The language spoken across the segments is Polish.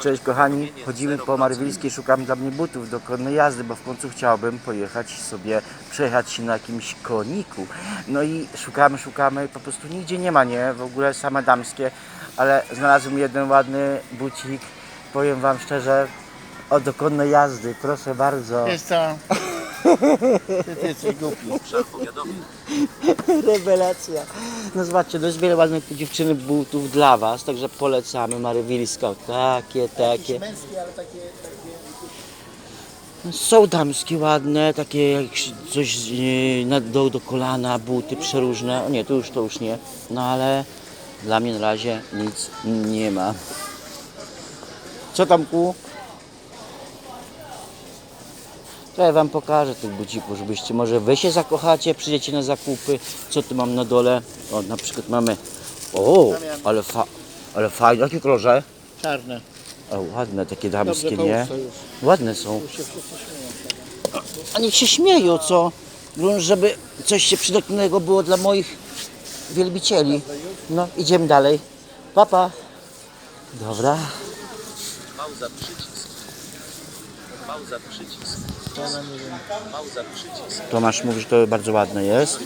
Cześć kochani, chodzimy 0%. po Marwilskiej, szukam dla mnie butów do konnej jazdy, bo w końcu chciałbym pojechać sobie, przejechać się na jakimś koniku. No i szukamy, szukamy, po prostu nigdzie nie ma, nie? W ogóle same damskie, ale znalazłem jeden ładny bucik, powiem wam szczerze, o do konnej jazdy, proszę bardzo. Jest to. Ty, ty jesteś głupi. Rewelacja. No zobaczcie, jest wiele ładnych dziewczyny butów dla was, także polecamy Marywilsko. Takie, takie. Męskie, ale takie, Są damskie ładne, takie jak coś e, na, do, do kolana, buty przeróżne. O nie, to już to już nie. No ale dla mnie na razie nic nie ma. Co tam ku? To ja wam pokażę tych bucików, żebyście może wy się zakochacie, przyjdziecie na zakupy. Co tu mam na dole? O, na przykład mamy. O, ale, fa, ale fajne, jakie kolorze? czarne. O, ładne takie damskie, nie? Ładne są. Śmieją. A niech się śmieją, co? Żeby coś się przydatnego było dla moich wielbicieli. No, idziemy dalej. Papa. Dobra. Pauza. Pauza przycisk. Pauza przycisk. Tomasz mówi, że to bardzo ładne jest.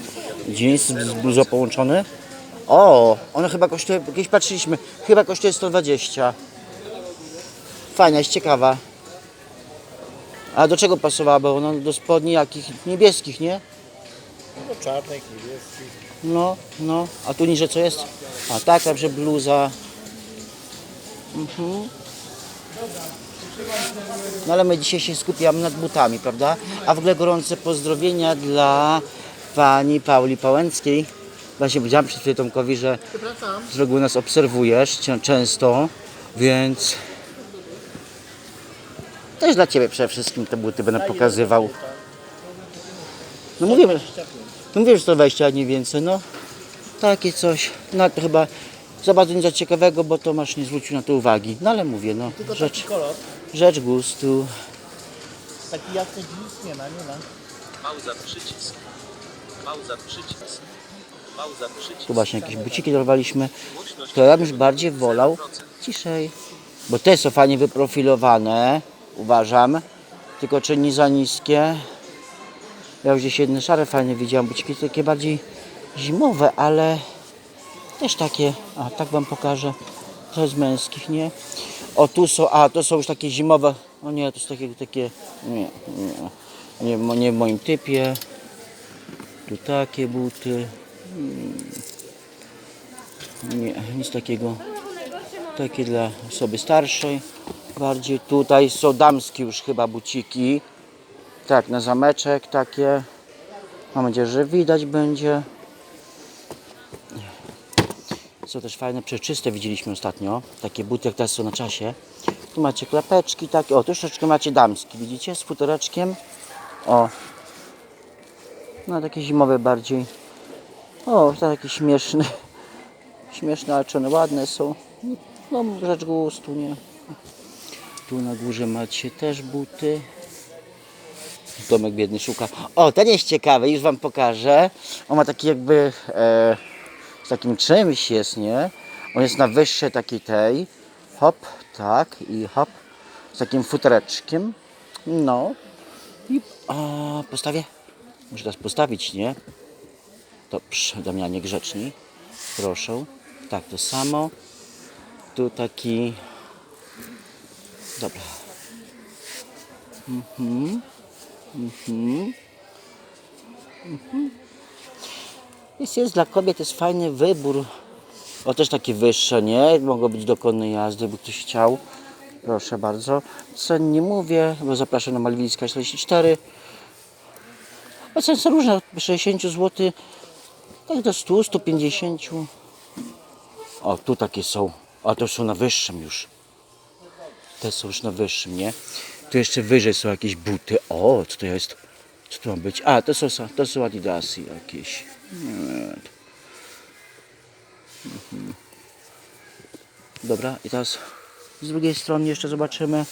Jeans z bluzą połączony. O, one chyba kosztuje, kiedyś patrzyliśmy, chyba kosztuje 120. Fajna, jest ciekawa. A do czego pasowała? Ona do spodni jakich? Niebieskich, nie? No czarnych, niebieskich. No, no. A tu niżej co jest? A taka, że bluza. Mhm. No ale my dzisiaj się skupiamy nad butami, prawda? A w ogóle gorące pozdrowienia dla pani Pauli Pałęckiej. Właśnie powiedziałam przed chwilą Tomkowi, że z reguły nas obserwujesz często, więc też dla Ciebie przede wszystkim te buty będę pokazywał. No mówię, no mówię, że to 20, a nie więcej, no. Takie coś, no to chyba za bardzo nic za ciekawego, bo Tomasz nie zwrócił na to uwagi. No ale mówię, no, Tylko rzecz, kolor. Rzecz gustu. Taki jasny jeans nie ma, nie ma. Pauza przycisk. Pauza przycisk. Pauza przycisk. Tu właśnie jakieś buciki dorwaliśmy. To ja bym bardziej wolał 0%. ciszej. Bo te są fajnie wyprofilowane, uważam. Tylko czy nie za niskie. Ja już gdzieś jedne szare fajne widziałem, buciki takie bardziej zimowe, ale też takie, a tak wam pokażę. To jest męskich, nie? O tu są, a to są już takie zimowe. O nie, to są takie, takie nie, nie, nie, nie w moim typie. Tu takie buty. Nie, nic takiego. Takie dla osoby starszej. Bardziej tutaj są damskie już chyba buciki. Tak, na zameczek takie. Mam nadzieję, że widać będzie. Są też fajne, przeczyste widzieliśmy ostatnio. Takie buty jak teraz są na czasie. Tu macie klapeczki takie. O, tu troszeczkę macie damski, widzicie? Z futereczkiem. O. No takie zimowe bardziej. O, takie śmieszne. Śmieszne, ale czy one ładne są? No, rzecz gustu, nie? Tu na górze macie też buty. Tomek biedny szuka. O, ten jest ciekawy, już wam pokażę. On ma taki jakby e, takim czymś jest, nie? On jest na wyższej takiej tej. Hop, tak i hop. Z takim futereczkiem. No. I a, postawię. Muszę teraz postawić, nie? Dobrze, Damianie grzeczni. Proszę. Tak, to samo. Tu taki. Dobra. Mhm. Mhm. Mhm. Jest, jest dla kobiet jest fajny wybór. O też takie wyższe, nie? Mogą być do konnej jazdy, by ktoś chciał. Proszę bardzo. Cen nie mówię, bo zapraszam na Malwińska 44. A ceny są różne, od 60 zł tak do 100, 150. O, tu takie są. A to są na wyższym już. Te są już na wyższym, nie? Tu jeszcze wyżej są jakieś buty. O, co to jest? Co to ma być? A, to są, to są adidasy jakieś. Dobra, i teraz z drugiej strony jeszcze zobaczymy.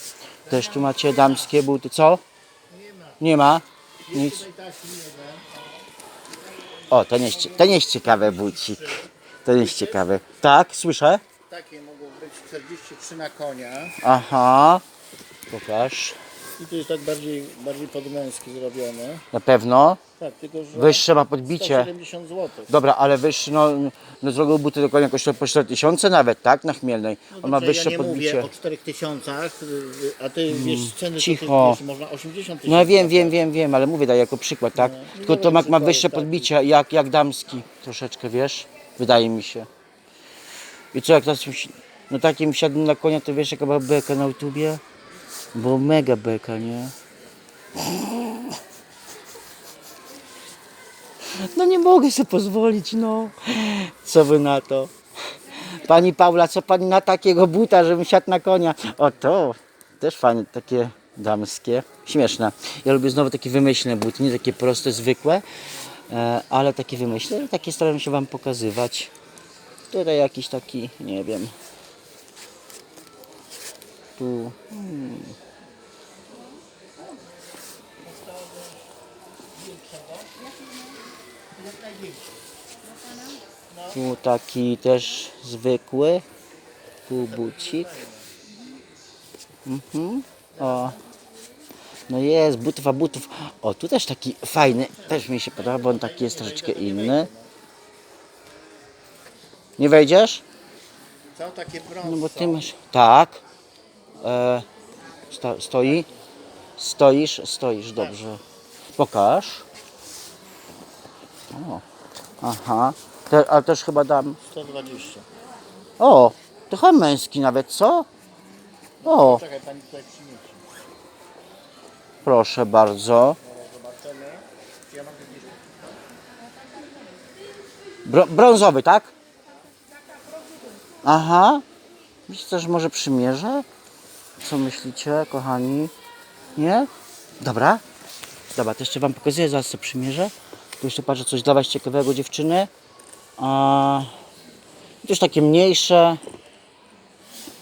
Też tu macie damskie buty. Co? Nie ma. Nic. O, ten jest, ten jest ciekawy bucik. Ten jest ciekawy. Tak, słyszę? takie mogą być 43 na konia. Aha. Pokaż. I to jest tak bardziej, bardziej pod męski zrobione. Na pewno. Tak, tylko że Wyższe ma podbicie. 170 zł. Dobra, ale wyższy, no, no z drogą buty do konia kosztuje po 4000 nawet, tak? Na Chmielnej. On ma wyższe ja nie podbicie. mówię o 4000, a ty wiesz ceny cicho. to wiesz, można 80 tysięcy. No wiem, wiem, wiem, wiem, ale mówię daj jako przykład, tak? Tylko dobra, Tomek ma wyższe podbicie, jak, jak damski. Troszeczkę, wiesz? Wydaje mi się. I co, jak teraz, no takim wsiadł na konia, to wiesz jaka była beka na YouTubie? Bo mega beka, nie? No nie mogę sobie pozwolić, no. Co wy na to? Pani Paula, co pani na takiego buta, żebym siadł na konia? O to, też fajne, takie damskie, śmieszne. Ja lubię znowu takie wymyślne buty, nie takie proste, zwykłe, e, ale takie wymyślne i takie staram się wam pokazywać. Tutaj jakiś taki, nie wiem. Tu. hmm. Tu taki też zwykły. Tu bucik. Mhm. O. No jest, butów, a butów. O, tu też taki fajny. Też mi się podoba, bo on taki jest troszeczkę inny. Nie wejdziesz? Co takie brąz No bo ty masz. Tak. E, sto, stoi. Stoisz, stoisz, dobrze. Pokaż. O. Aha. Te, ale też chyba dam. 120. O, chyba męski nawet, co? O, Czekaj, pani tutaj przyniesie. proszę bardzo. Zobaczymy. Ja mam gdzieś... Bro, brązowy, tak? Aha. Wiecie też może przymierzę? Co myślicie, kochani? Nie? Dobra. Dobra, to jeszcze wam pokazuję, zaraz przymierzę. Tu jeszcze patrzę coś dla was ciekawego, dziewczyny. A, też takie mniejsze.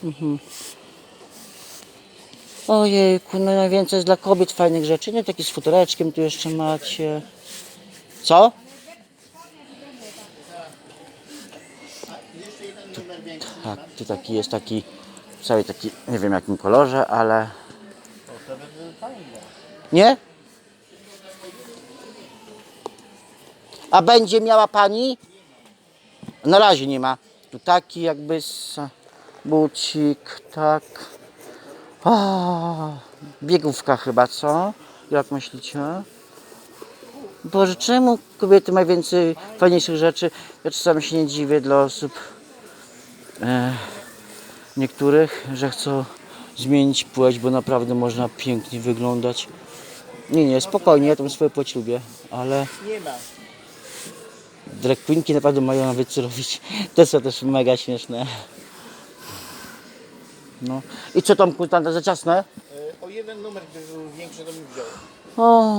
Mhm. Ojejku, no najwięcej jest dla kobiet fajnych rzeczy. Nie taki z futereczkiem tu jeszcze macie. Co? Większy. Tak, tu taki jest taki, cały taki, nie wiem jakim kolorze, ale nie? A będzie miała pani? Na razie nie ma. Tu taki jakby z bucik, tak. O, biegówka chyba, co? Jak myślicie? Boże, czemu kobiety mają więcej fajniejszych rzeczy? Ja czasami się nie dziwię dla osób e, niektórych, że chcą zmienić płeć, bo naprawdę można pięknie wyglądać. Nie, nie, spokojnie, ja tą swoją płeć lubię, ale Nie ma. drag queenki naprawdę mają nawet co robić. Te są też mega śmieszne. No. I co tam tam za ciasne? E, O jeden numer, gdyby był większy, to bym wziął. O,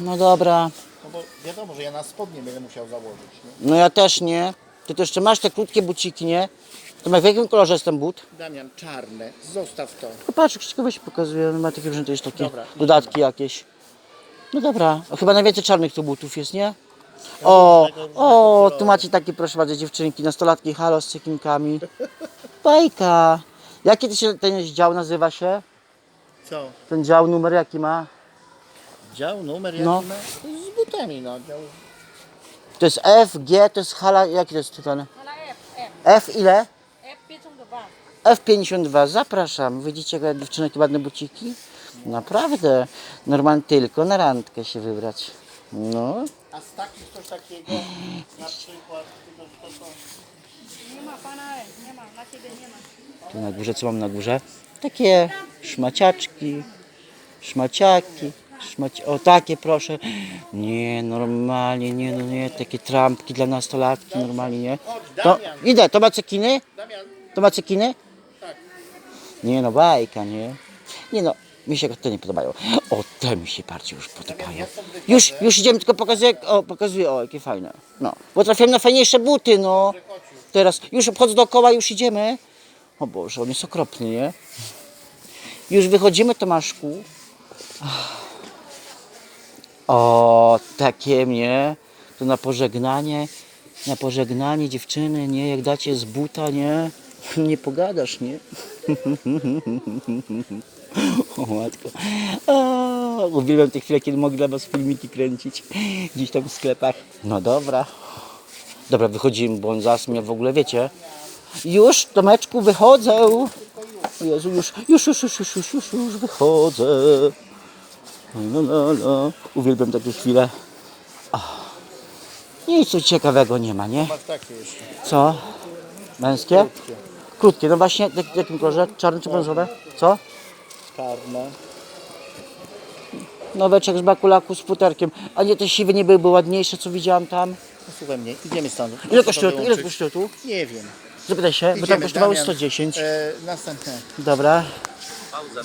no dobra. No bo wiadomo, że ja na spodnie będę musiał założyć. Nie? No ja też nie. Ty to jeszcze masz te krótkie buciki, nie? To ma w jakim kolorze jest ten but? Damian, czarne. Zostaw to. No patrz, Krzysztofowi się pokazuje, on ma takie, jest takie Dobra. dodatki jakieś. No dobra, a chyba najwięcej czarnych tu butów jest, nie? O, o, tu macie takie, proszę bardzo, dziewczynki, nastolatki, halo z cekinkami. Bajka. Jaki to się, ten dział nazywa się? Co? Ten dział numer jaki ma? Dział, numer jaki No. ma? Z butami, no. Dział... To jest F, G, to jest hala, jaki to jest ten? Hala F, F, F ile? F 52. F52, zapraszam. Widzicie, jak dziewczyny, jakie ładne buciki? Naprawdę. Normalnie tylko na randkę się wybrać. No. A z takich coś takiego, na przykład, to są... Nie ma pana, nie ma, na ciebie nie ma. Tu na górze, co mam na górze? Takie szmaciaczki, szmaciaki, szmaci... O, takie proszę. Nie, normalnie, nie, no nie, takie trampki dla nastolatki, normalnie nie. To, idę, to ma cekiny? Damian, To ma cekiny? Nie no, bajka, nie? Nie no, mi się te nie podobają. O, te mi się bardziej już podobają. Już, już idziemy, tylko pokazuję, o, pokazuję, o, jakie fajne. No, bo trafiłem na fajniejsze buty, no. Teraz, już obchodzę dookoła, już idziemy. O Boże, on jest okropny, nie? Już wychodzimy, Tomaszku. O, takie mnie, to na pożegnanie. Na pożegnanie dziewczyny, nie? Jak dacie z buta, nie? Nie pogadasz, nie? O matko. A, uwielbiam te chwile, kiedy mogę dla was filmiki kręcić. Gdzieś tam w sklepach. No dobra. Dobra, wychodzimy, bo on mnie w ogóle, wiecie. Już, Tomeczku, wychodzę. O Jezu, już, już, już, już, już, już, już, już wychodzę. La, la, la. Uwielbiam takie chwile. Nic ciekawego nie ma, nie? Masz takie jeszcze. Co? Męskie? Krótkie, no właśnie, w jakim kolorze? Czarne czy brązowe? Co? Czarne. Noweczek z bakulaku z futerkiem. A nie, te siwe nie byłyby ładniejsze, co widziałem tam? No, słuchaj mnie, idziemy stąd. Ile kosztuje tu? Ile kosztuje tu? Nie wiem. Zapytaj się, bo tam Idziemy, kosztowały Damian. 110. E, następne. Dobra. Pauza.